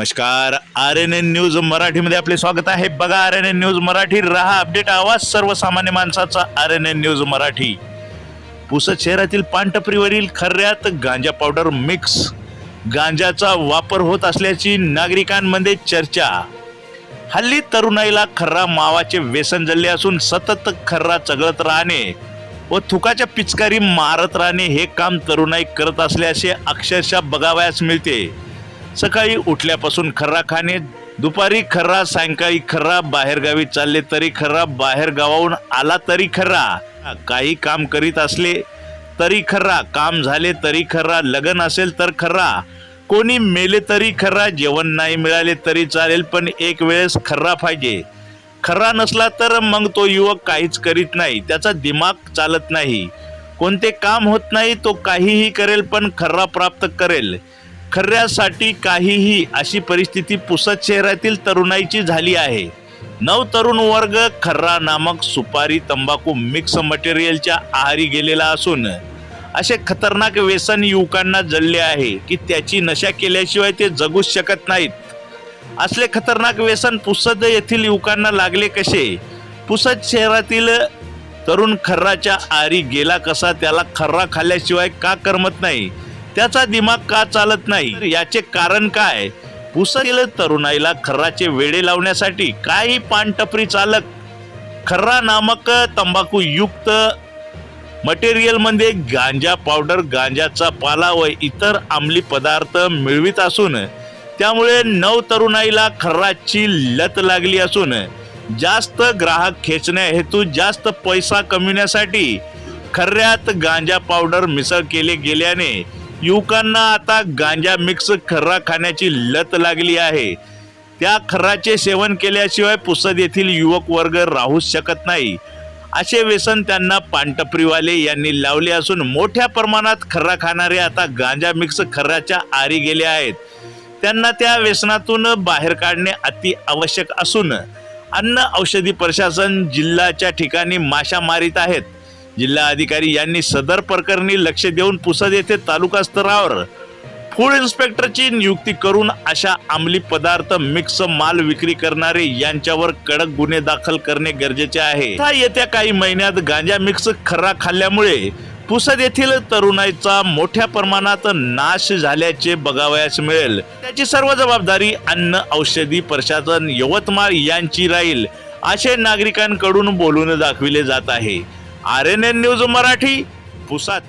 नमस्कार. R N N news मराठीमध्ये आपले स्वागत आहे. बघा R N N news Marathi रहा अपडेट आवाज सर्वसामान्य माणसाचा R N N news Marathi. Pusad शहरातील पानटपरीवरील खर्यात गांजा पावडर मिक्स गांजाचा वापर होत असल्याची नागरिकांमध्ये चर्चा. हल्ली तरुणाईला खर्रा मावाचे व्यसन जल्ले असून सतत खर्रा चगळत राहणे व थुकाच्या पिचकारी मारत राहणे हे काम तरुणाई करत असल्याचे अक्षरशः बघावयास मिळते. सकाळी उठल्यापासून खर्रा खाणे दुपारी खर्रा सायंकाळी खर्रा बाहेरगावी चालले तरी खर्रा बाहेर गावाहून आला तरी खर्रा. काही काम करीत असले तरी खर्रा काम झाले तरी खर्रा लगन असेल तर खर्रा. कोणी मेले तरी खर्रा जेवण नाही मिळाले तरी चालेल पण एक वेळेस खर्रा पाहिजे. खर्रा नसला तर मग तो युवक काहीच करीत नाही त्याचा दिमाग चालत नाही. कोणते काम होत नाही तो काहीही करेल पण खर्रा प्राप्त करेल. खऱ्यासाठी काहीही अशी परिस्थिती पुसद शहरातील तरुणाईची झाली आहे. नव तरुण वर्ग खर्रा नामक सुपारी तंबाखू मिक्स मटेरियलच्या आहारी गेलेला असून असे खतरनाक व्यसन युवकांना जळले आहे की त्याची नशा केल्याशिवाय ते जगूच शकत नाहीत. असले खतरनाक व्यसन पुसद येथील युवकांना लागले कसे? पुसद शहरातील तरुण खर्राच्या आरी गेला कसा? त्याला खर्रा खाल्ल्याशिवाय का करमत नाही? त्याचा दिमाग का चालत नाही? याचे कारण काय? पुसदील तरुणाईला खर्राचे वेडे लावण्यासाठी काही पानटपरी चालक खर्रा नामक तंबाखू युक्त मटेरियलमध्ये गांजा पावडर गांजाचा पाला व इतर अंमली पदार्थ मिळवित असून त्यामुळे नव तरुणाईला खर्राची लत लागली असून जास्त ग्राहक खेचण्या हेतू जास्त पैसा कमविण्यासाठी खर्यात गांजा पावडर मिसळ केले गेल्याने युवकांना आता गांजा मिक्स खर्रा खाण्याची लत लागली आहे. त्या खर्राचे सेवन केल्याशिवाय पुसद येथील युवक वर्ग राहूच शकत नाही. असे व्यसन त्यांना पानटपरीवाले यांनी लावले असून मोठ्या प्रमाणात खर्रा खाणारे आता गांजा मिक्स खर्राच्या आरी गेले आहेत. त्यांना त्या व्यसनातून बाहेर काढणे अति आवश्यक असून अन्न औषधी प्रशासन जिल्ह्याच्या ठिकाणी माशा मारित आहेत. जिल्हा अधिकारी यांनी सदर प्रकरणी लक्ष देऊन पुसद येथे तालुका स्तरावर फूड इन्स्पेक्टरची नियुक्ती करून अशा अंमली पदार्थ मिक्स माल विक्री करणारे यांच्यावर कडक गुन्हे दाखल करणे गरजेचे आहे. येत्या काही महिन्यात गांजा मिक्स खर्रा खाल्ल्यामुळे पुसद येथील तरुणाईचा मोठ्या प्रमाणात नाश झाल्याचे बघावयास मिळेल. त्याची सर्व जबाबदारी अन्न औषधी प्रशासन यवतमाळ यांची राहील असे नागरिकांकडून बोलून दाखविले जात आहे. R N N news Marathi Pusad.